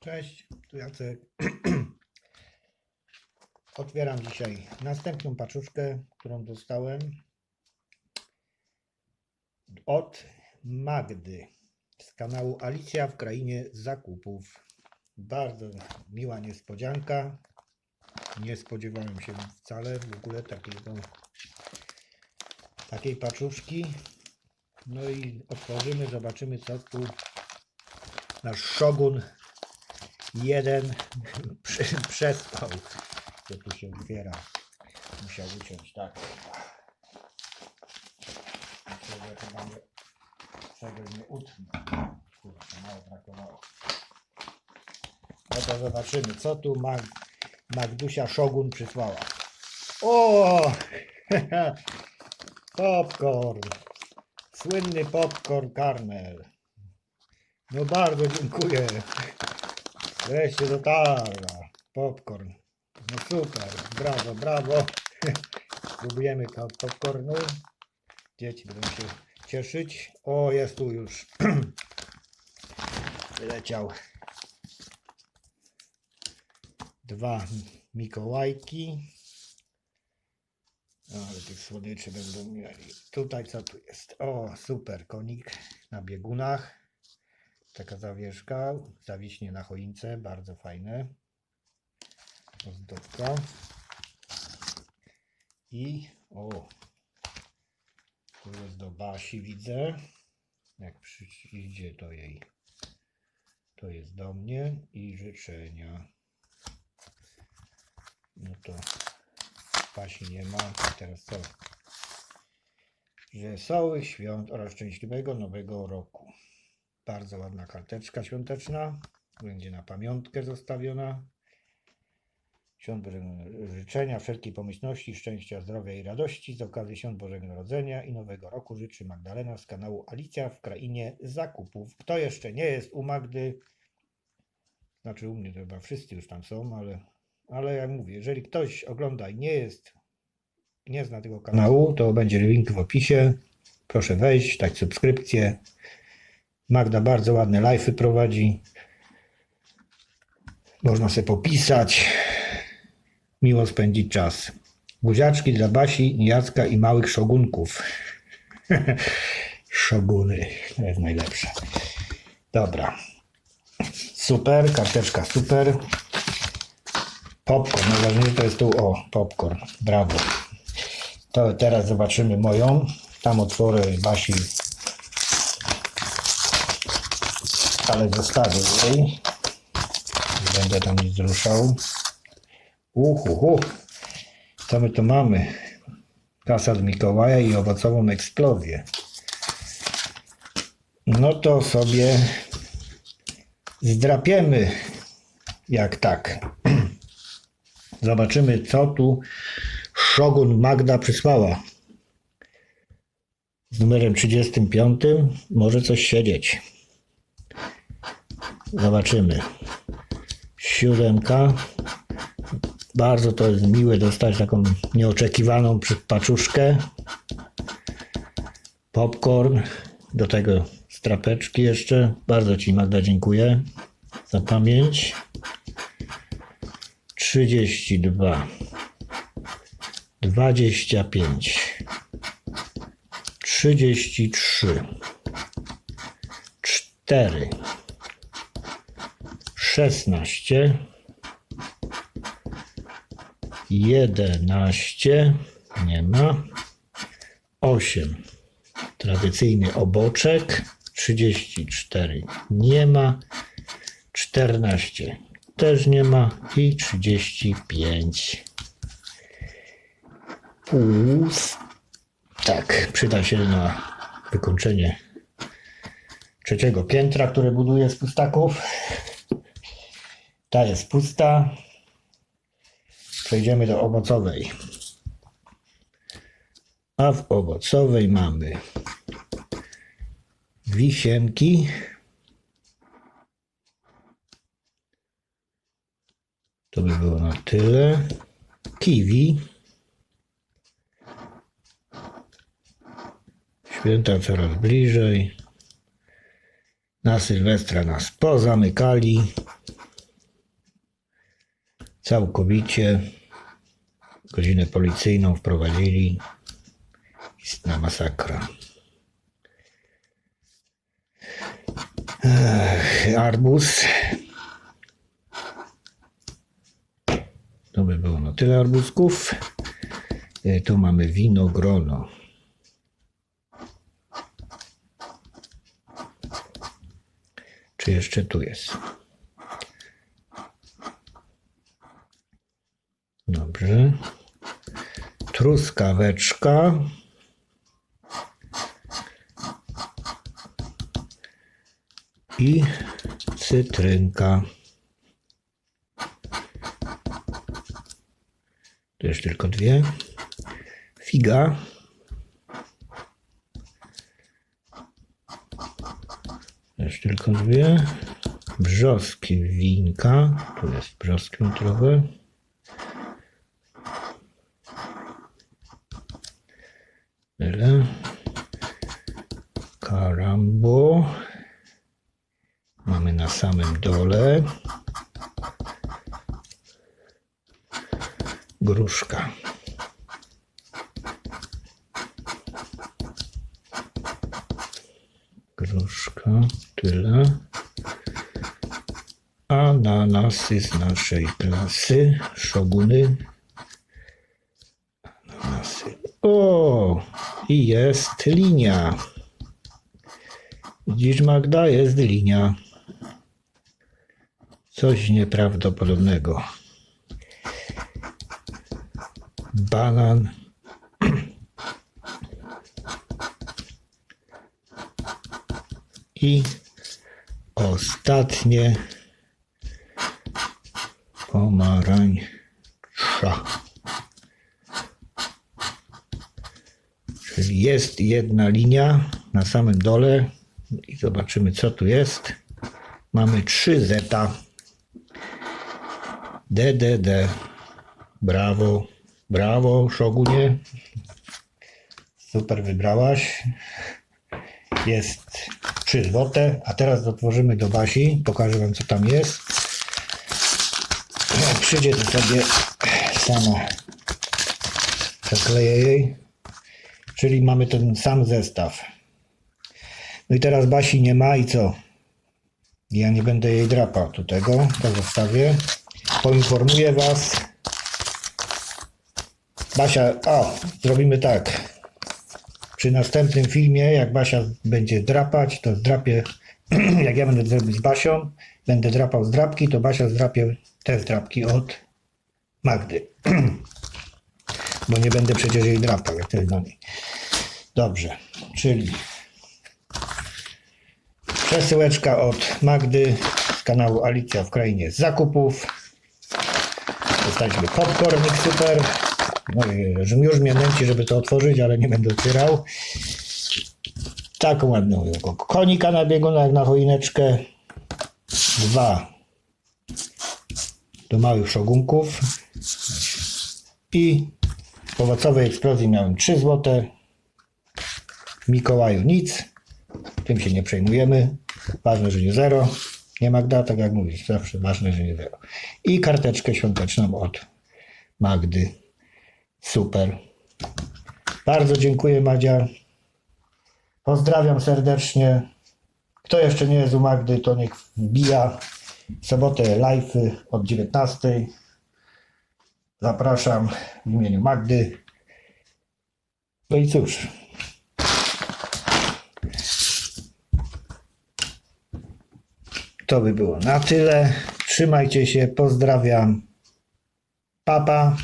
Cześć, tu Jacek. Otwieram dzisiaj następną paczuszkę, którą dostałem od Magdy z kanału Alicja w Krainie Zakupów. Bardzo miła niespodzianka. Nie spodziewałem się wcale w ogóle takiego, takiej paczuszki. No i otworzymy, zobaczymy co tu nasz szogun jeden prze- przespał. Co tu się otwiera. Musiał uciąć, tak. Że chyba nie, czegoś nie utnę. Kurczę, mało brakowało. No to zobaczymy, co tu Mag Magdusia Szogun przysłała. O! Popcorn. Słynny popcorn karmel. No bardzo dziękuję. Wreszcie dotarła. Popcorn. No super. Brawo, brawo. Próbujemy ka- popcornu. Dzieci będą się cieszyć. O, jest tu już. Wyleciał. Dwa Mikołajki. No, ale tych słodyczy będą mieli. Tutaj co tu jest? O, super. Konik na biegunach. Taka zawieszka, zawiśnie na choince, bardzo fajne. Ozdobka. I o, tu jest do Basi, widzę. Jak przyjdzie to jej, to jest do mnie i życzenia. No to Basi nie ma. Teraz co? Wesołych świąt oraz szczęśliwego nowego roku. Bardzo ładna karteczka świąteczna. Będzie na pamiątkę zostawiona. Świąt Bożego życzenia, wszelkiej pomyślności, szczęścia, zdrowia i radości z okazji Świąt Bożego Narodzenia i Nowego Roku życzy Magdalena z kanału Alicja w Krainie Zakupów. Kto jeszcze nie jest u Magdy, znaczy u mnie to chyba wszyscy już tam są, ale, ale jak mówię, jeżeli ktoś ogląda i nie jest, nie zna tego kanału, to będzie link w opisie. Proszę wejść, dać subskrypcję. Magda bardzo ładne live'y prowadzi. Można sobie popisać. Miło spędzić czas. Buziaczki dla Basi, Jacka i małych szogunków. Szoguny. To jest najlepsze. Dobra. Super, karteczka super. Popcorn. Najważniejsze to jest tu, o, popcorn. Brawo. To teraz zobaczymy moją. Tam otworzę Basi ale zostawię jej. Nie będę tam nic ruszał. Uhu, co my tu mamy? Kasa od Mikołaja i owocową eksplozję. No to sobie zdrapiemy jak tak. Zobaczymy co tu Szogun Magda przysłała. Z numerem 35 może coś siedzieć. Zobaczymy. Siódemka. Bardzo to jest miłe dostać taką nieoczekiwaną paczuszkę. Popcorn. Do tego strapeczki jeszcze. Bardzo Ci Magda dziękuję za pamięć. 32. 25. 33. 4. 16, 11, nie ma, 8, tradycyjny oboczek, 34, nie ma, 14, też nie ma i 35. Pust. Tak, przyda się na wykończenie trzeciego piętra, które buduję z pustaków. Ta jest pusta. Przejdziemy do owocowej. A w owocowej mamy wisienki. To by było na tyle. Kiwi. Święta coraz bliżej. Na Sylwestra nas pozamykali. Całkowicie godzinę policyjną wprowadzili. Istna masakra. Ech, arbuz. To by było na tyle arbuzków. E, Tu mamy winogrono. Czy jeszcze tu jest? Dobrze. Truskaweczka. I cytrynka. Tu tylko dwie. Figa. Też tylko dwie. Brzoski winka. Tu jest brzoskwin trochę. Tyle. Karambo. Mamy na samym dole. Gruszka. Gruszka, tyle. Ananasy z naszej klasy. Szoguny. Ananasy. O! I jest linia. Widzisz, Magda, jest linia. Coś nieprawdopodobnego. Banan. I ostatnie pomarańcza. Jest jedna linia na samym dole i zobaczymy co tu jest. Mamy 3 zeta. DDD. Brawo. Brawo, Szogunie. Super wybrałaś. Jest 3 złote. A teraz otworzymy do Basi. Pokażę wam co tam jest. Przyjdzie to sobie sama przekleję jej. Czyli mamy ten sam zestaw. No i teraz Basi nie ma i co? Ja nie będę jej drapał do tego, to zostawię. Poinformuję Was. Basia, o, zrobimy tak. Przy następnym filmie, jak Basia będzie drapać, to zdrapię, jak ja będę zrobić z Basią, będę drapał z drapki, to Basia zdrapie te zdrapki od Magdy. Bo nie będę przecież jej drapał, jak to jest dla niej. Dobrze, czyli Przesyłeczka od Magdy z kanału Alicja w Krainie z zakupów. Dostaliśmy popcornik super. No już mnie nęci, żeby to otworzyć, ale nie będę otwierał. Taką ładną konika na biegunach jak na choineczkę. Dwa do małych szogunków. I w owocowej eksplozji miałem 3 złote. Mikołaju nic. Tym się nie przejmujemy. Ważne, że nie zero. Nie Magda, tak jak mówisz, zawsze ważne, że nie zero. I karteczkę świąteczną od Magdy. Super. Bardzo dziękuję Madzia. Pozdrawiam serdecznie. Kto jeszcze nie jest u Magdy, to niech wbija w sobotę live od 19. Zapraszam w imieniu Magdy. No i cóż, To by było na tyle. Trzymajcie się, pozdrawiam. Papa.